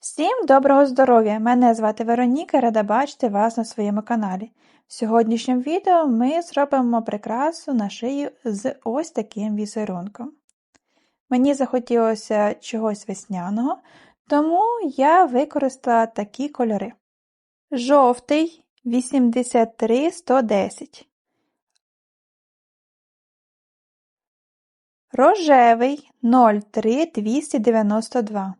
Всім доброго здоров'я! Мене звати Вероніка, рада бачити вас на своєму каналі. В сьогоднішньому відео ми зробимо прикрасу на шию з ось таким візерунком. Мені захотілося чогось весняного, тому я використала такі кольори. Жовтий 83110. Рожевий 03292.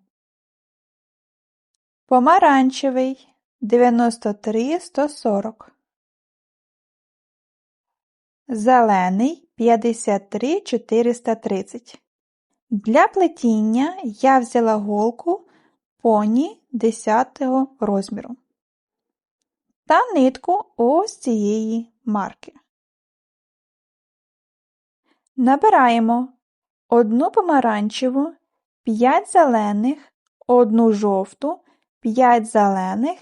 Помаранчевий 93 140. Зелений 53 430. Для плетіння я взяла голку поні 10 розміру та нитку ось цієї марки. Набираємо одну помаранчеву, 5 зелених, одну жовту. 5 зелених,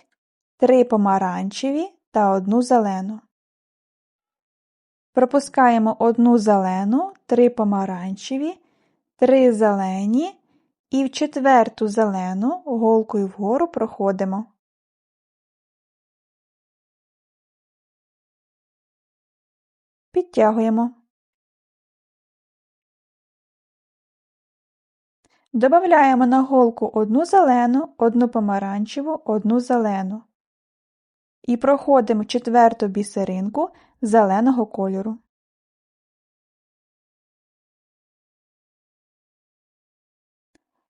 3 помаранчеві та 1 зелену. Пропускаємо 1 зелену, 3 помаранчеві, 3 зелені і в четверту зелену голкою вгору проходимо. Підтягуємо. Добавляємо на голку одну зелену, одну помаранчеву, одну зелену. І проходимо четверту бісеринку зеленого кольору.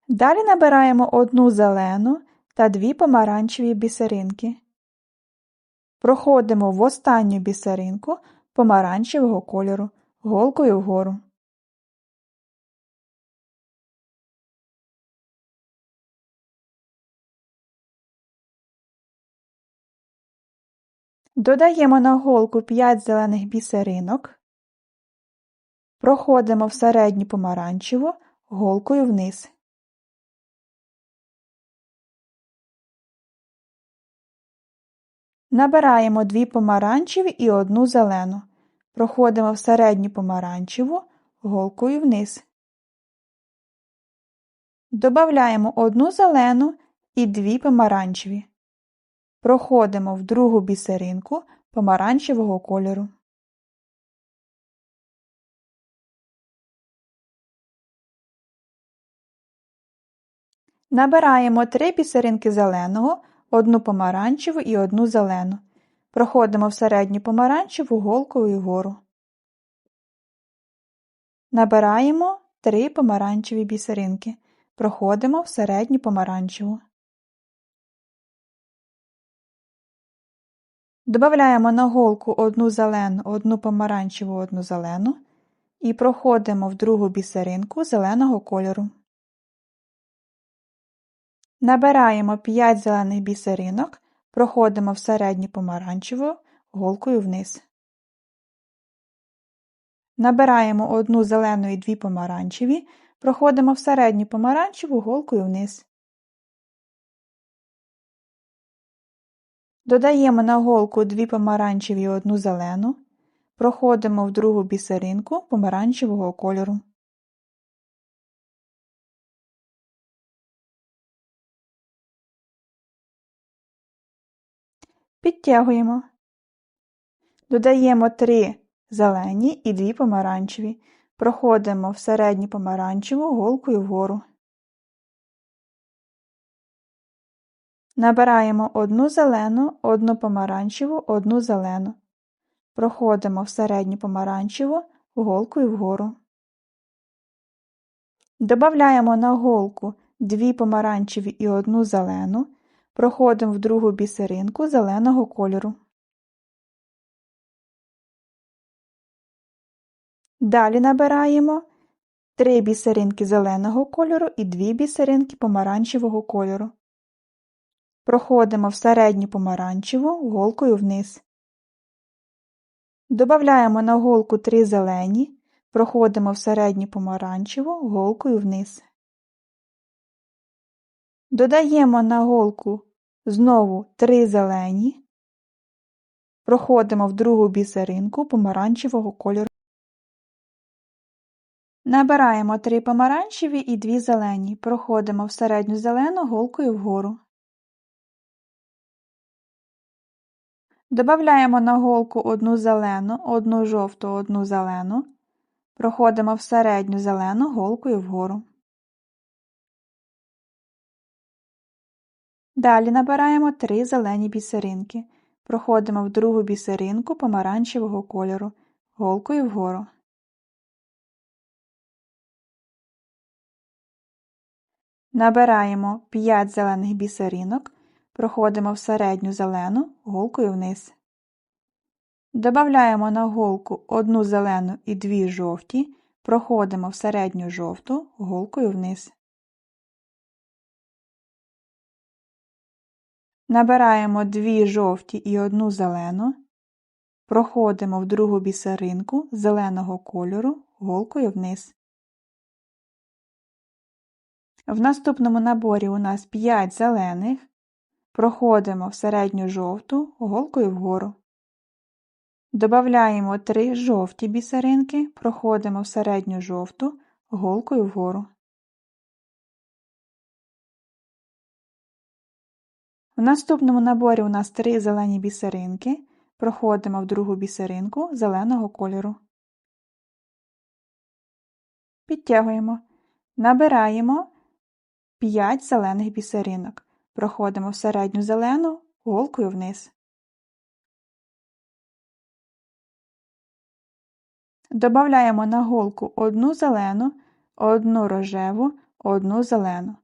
Далі набираємо одну зелену та дві помаранчеві бісеринки. Проходимо в останню бісеринку помаранчевого кольору голкою вгору. Додаємо на голку 5 зелених бісеринок, проходимо в середню помаранчеву голкою вниз. Набираємо 2 помаранчеві і одну зелену. Проходимо в середню помаранчеву голкою вниз. Добавляємо одну зелену і дві помаранчеві. Проходимо в другу бісеринку помаранчевого кольору. Набираємо три бісеринки зеленого, одну помаранчеву і одну зелену. Проходимо в середню помаранчеву голкою вгору. Набираємо три помаранчеві бісеринки. Проходимо в середню помаранчеву. Добавляємо на голку одну зелену, одну помаранчеву, одну зелену і проходимо в другу бісеринку зеленого кольору. Набираємо 5 зелених бісеринок, проходимо в середню помаранчеву голкою вниз. Набираємо одну зелену і дві помаранчеві, проходимо в середню помаранчеву голкою вниз. Додаємо на голку дві помаранчеві і одну зелену, проходимо в другу бісеринку помаранчевого кольору. Підтягуємо. Додаємо три зелені і дві помаранчеві. Проходимо в середню помаранчеву голкою вгору. Набираємо одну зелену, одну помаранчеву, одну зелену. Проходимо в середню помаранчеву голкою вгору. Добавляємо на голку дві помаранчеві і одну зелену. Проходимо в другу бісеринку зеленого кольору. Далі набираємо три бісеринки зеленого кольору і дві бісеринки помаранчевого кольору. Проходимо в середню помаранчеву голкою вниз. Добавляємо на голку 3 зелені, проходимо в середню помаранчеву голкою вниз. Додаємо на голку знову 3 зелені, проходимо в другу бісеринку помаранчевого кольору. Набираємо три помаранчеві і дві зелені, проходимо в середню зелену голкою вгору. Добавляємо на голку одну зелену, одну жовту, одну зелену, проходимо в середню зелену голкою вгору. Далі набираємо три зелені бісеринки. Проходимо в другу бісеринку помаранчевого кольору, голкою вгору. Набираємо 5 зелених бісеринок, проходимо в середню зелену голкою вниз. Добавляємо на голку одну зелену і дві жовті, проходимо в середню жовту голкою вниз. Набираємо дві жовті і одну зелену, проходимо в другу бісеринку зеленого кольору голкою вниз. В наступному наборі у нас 5 зелених, проходимо в середню жовту голкою вгору. Добавляємо 3 жовті бісеринки, проходимо в середню жовту голкою вгору. В наступному наборі у нас 3 зелені бісеринки, проходимо в другу бісеринку зеленого кольору. Підтягуємо, набираємо 5 зелених бісеринок. Проходимо в середню зелену голкою вниз. Добавляємо на голку одну зелену, одну рожеву, одну зелену.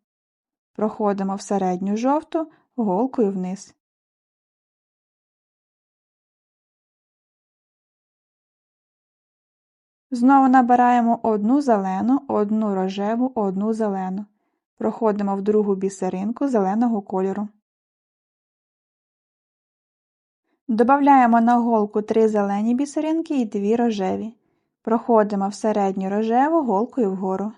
Проходимо в середню жовту голкою вниз. Знову набираємо одну зелену, одну рожеву, одну зелену. Проходимо в другу бісеринку зеленого кольору. Добавляємо на голку три зелені бісеринки і дві рожеві. Проходимо в середню рожеву голкою вгору.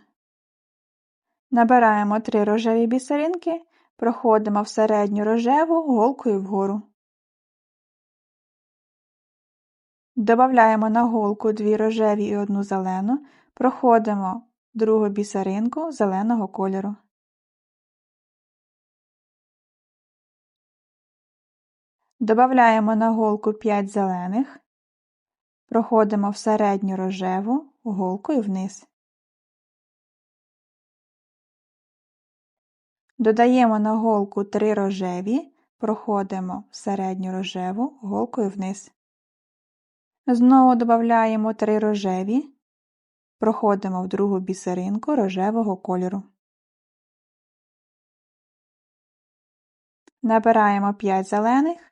Набираємо три рожеві бісеринки, проходимо в середню рожеву голкою вгору. Добавляємо на голку дві рожеві і одну зелену, проходимо другу бісеринку зеленого кольору. Добавляємо на голку 5 зелених, проходимо в середню рожеву голкою вниз. Додаємо на голку 3 рожеві, проходимо в середню рожеву голкою вниз. Знову додаємо 3 рожеві, проходимо в другу бісеринку рожевого кольору. Набираємо 5 зелених,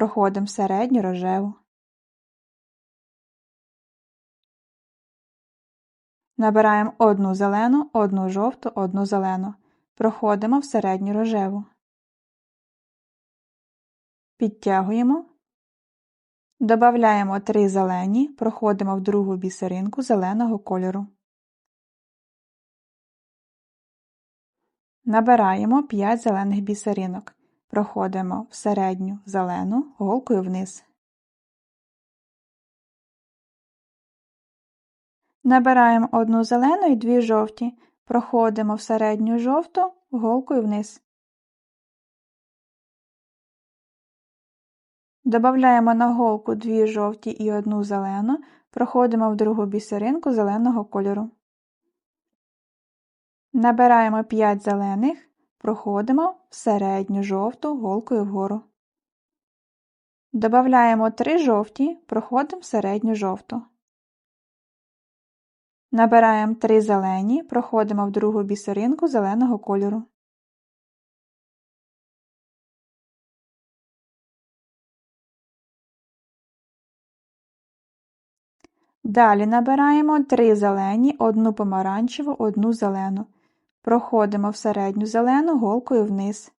Проходимо середню рожеву. Набираємо одну зелену, одну жовту, одну зелену. Проходимо в середню рожеву. Підтягуємо. Добавляємо три зелені, проходимо в другу бісеринку зеленого кольору. Набираємо 5 зелених бісеринок. Проходимо в середню зелену голкою вниз. Набираємо одну зелену і дві жовті. Проходимо в середню жовту голкою вниз. Добавляємо на голку дві жовті і одну зелену, проходимо в другу бісеринку зеленого кольору. Набираємо 5 зелених, Проходимо в середню жовту голкою вгору. Добавляємо три жовті, проходимо в середню жовту. Набираємо три зелені, проходимо в другу бісеринку зеленого кольору. Далі набираємо три зелені, одну помаранчеву, одну зелену. Проходимо в середню зелену голкою вниз.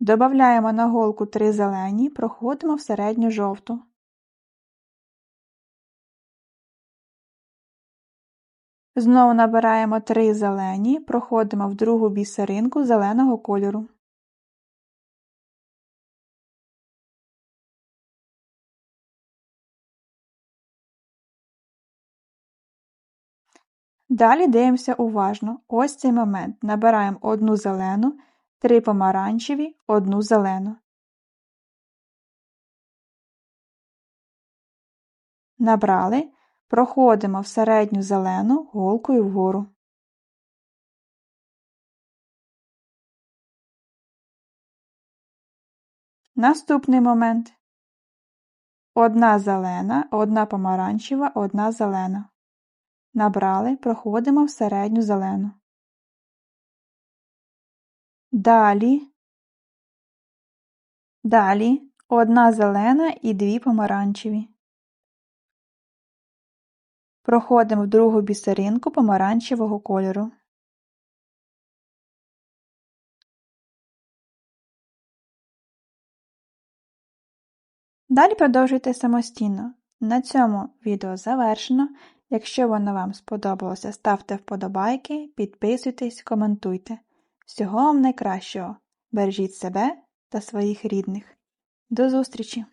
Добавляємо на голку три зелені, проходимо в середню жовту. Знову набираємо три зелені, проходимо в другу бісеринку зеленого кольору. Далі дивимося уважно. Ось цей момент. Набираємо одну зелену, три помаранчеві, одну зелену. Набрали, проходимо в середню зелену голкою вгору. Наступний момент. Одна зелена, одна помаранчева, одна зелена. Набрали, проходимо в середню зелену. Далі. Далі одна зелена і дві помаранчеві. Проходимо в другу бісеринку помаранчевого кольору. Далі продовжуйте самостійно. На цьому відео завершено. Якщо воно вам сподобалося, ставте вподобайки, підписуйтесь, коментуйте. Всього вам найкращого! Бережіть себе та своїх рідних. До зустрічі!